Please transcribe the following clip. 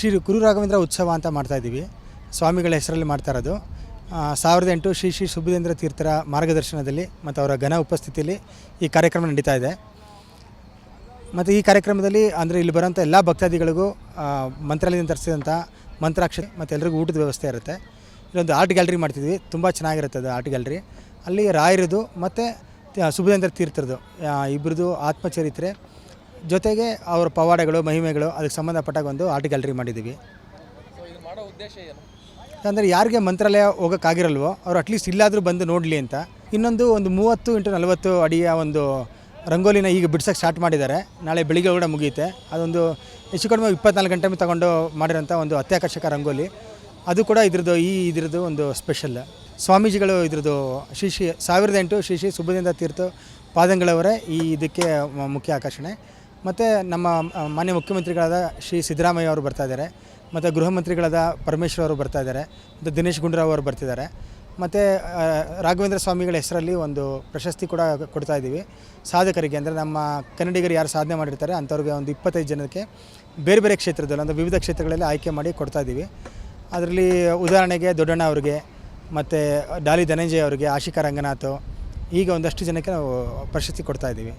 ಶ್ರೀ ಗುರು ರಾಘವೇಂದ್ರ ಉತ್ಸವ ಅಂತ ಮಾಡ್ತಾಯಿದ್ದೀವಿ ಸ್ವಾಮಿಗಳ ಹೆಸರಲ್ಲಿ ಮಾಡ್ತಾ ಇರೋದು. ಸಾವಿರದ ಎಂಟು ಶ್ರೀ ಶ್ರೀ ಸುಬುಧೇಂದ್ರ ತೀರ್ಥರ ಮಾರ್ಗದರ್ಶನದಲ್ಲಿ ಮತ್ತು ಅವರ ಘನ ಉಪಸ್ಥಿತಿಯಲ್ಲಿ ಈ ಕಾರ್ಯಕ್ರಮ ನಡೀತಾ ಇದೆ. ಮತ್ತು ಈ ಕಾರ್ಯಕ್ರಮದಲ್ಲಿ ಅಂದರೆ ಇಲ್ಲಿ ಬರೋಂಥ ಎಲ್ಲ ಭಕ್ತಾದಿಗಳಿಗೂ ಮಂತ್ರಾಲಯದಿಂದ ತರಿಸಿದಂಥ ಮಂತ್ರಾಕ್ಷರ ಮತ್ತು ಎಲ್ರಿಗೂ ಊಟದ ವ್ಯವಸ್ಥೆ ಇರುತ್ತೆ. ಇಲ್ಲೊಂದು ಆರ್ಟ್ ಗ್ಯಾಲರಿ ಮಾಡ್ತಿದ್ವಿ ತುಂಬ ಚೆನ್ನಾಗಿರುತ್ತೆ ಅದು ಆರ್ಟ್ ಗ್ಯಾಲರಿ. ಅಲ್ಲಿ ರಾಯರದು ಮತ್ತು ಸುಬುಧೇಂದ್ರ ತೀರ್ಥರದು ಇಬ್ಬರದು ಆತ್ಮಚರಿತ್ರೆ. ಜೊತೆಗೆ ಅವರ ಪವಾಡಗಳು ಮಹಿಮೆಗಳು ಅದಕ್ಕೆ ಸಂಬಂಧಪಟ್ಟಾಗ ಒಂದು ಆರ್ಟ್ ಗ್ಯಾಲರಿ ಮಾಡಿದ್ದೀವಿ. ಅಂದರೆ ಯಾರಿಗೆ ಮಂತ್ರಾಲಯ ಹೋಗೋಕ್ಕಾಗಿರಲ್ವೋ ಅವರು ಅಟ್ಲೀಸ್ಟ್ ಇಲ್ಲಾದರೂ ಬಂದು ನೋಡಲಿ ಅಂತ. ಇನ್ನೊಂದು ಒಂದು ಮೂವತ್ತು ಇಂಟು ನಲವತ್ತು ಅಡಿಯ ಒಂದು ರಂಗೋಲಿನ ಈಗ ಬಿಡ್ಸೋಕ್ಕೆ ಸ್ಟಾರ್ಟ್ ಮಾಡಿದ್ದಾರೆ. ನಾಳೆ ಬೆಳಿಗ್ಗೆ ಕೂಡ ಮುಗಿಯುತ್ತೆ. ಅದೊಂದು ಹೆಚ್ಚು ಕಡಿಮೆ ಇಪ್ಪತ್ನಾಲ್ಕು ಗಂಟೆ ತಗೊಂಡು ಮಾಡಿರೋಂಥ ಒಂದು ಅತ್ಯಾಕರ್ಷಕ ರಂಗೋಲಿ. ಅದು ಕೂಡ ಇದ್ರದ್ದು ಈ ಇದ್ರದ್ದು ಒಂದು ಸ್ಪೆಷಲ್ ಸ್ವಾಮೀಜಿಗಳು ಇದ್ರದ್ದು ಶ್ರೀ ಶ್ರೀ ಸಾವಿರದ ಎಂಟು ಶ್ರೀ ಶ್ರೀ ಸುಬ್ಬದಿಂದ ತೀರ್ಥ ಪಾದಂಗಳವರೇ ಈ ಇದಕ್ಕೆ ಮುಖ್ಯ ಆಕರ್ಷಣೆ. ಮತ್ತು ನಮ್ಮ ಮಾನ್ಯ ಮುಖ್ಯಮಂತ್ರಿಗಳಾದ ಶ್ರೀ ಸಿದ್ದರಾಮಯ್ಯ ಅವರು ಬರ್ತಾ ಇದ್ದಾರೆ, ಮತ್ತು ಗೃಹ ಮಂತ್ರಿಗಳಾದ ಪರಮೇಶ್ವರ್ ಅವರು ಬರ್ತಾ ಇದ್ದಾರೆ, ಮತ್ತು ದಿನೇಶ್ ಗುಂಡೂರಾವ್ ಅವರು ಬರ್ತಿದ್ದಾರೆ ಮತ್ತು ರಾಘವೇಂದ್ರ ಸ್ವಾಮಿಗಳ ಹೆಸರಲ್ಲಿ ಒಂದು ಪ್ರಶಸ್ತಿ ಕೂಡ ಕೊಡ್ತಾ ಇದ್ದೀವಿ. ಸಾಧಕರಿಗೆ ಅಂದರೆ ನಮ್ಮ ಕನ್ನಡಿಗರು ಯಾರು ಸಾಧನೆ ಮಾಡಿರ್ತಾರೆ ಅಂಥವ್ರಿಗೆ ಒಂದು ಇಪ್ಪತ್ತೈದು ಜನಕ್ಕೆ ಬೇರೆ ಬೇರೆ ಕ್ಷೇತ್ರದಲ್ಲಿ, ಅಂದರೆ ವಿವಿಧ ಕ್ಷೇತ್ರಗಳಲ್ಲಿ ಆಯ್ಕೆ ಮಾಡಿ ಕೊಡ್ತಾ ಇದ್ದೀವಿ. ಅದರಲ್ಲಿ ಉದಾಹರಣೆಗೆ ದೊಡ್ಡಣ್ಣ ಅವರಿಗೆ, ಮತ್ತು ಡಾಲಿ ಧನಂಜಯ ಅವರಿಗೆ, ಆಶಿಕಾ ರಂಗನಾಥ್, ಈಗ ಒಂದಷ್ಟು ಜನಕ್ಕೆ ನಾವು ಪ್ರಶಸ್ತಿ ಕೊಡ್ತಾ ಇದ್ದೀವಿ.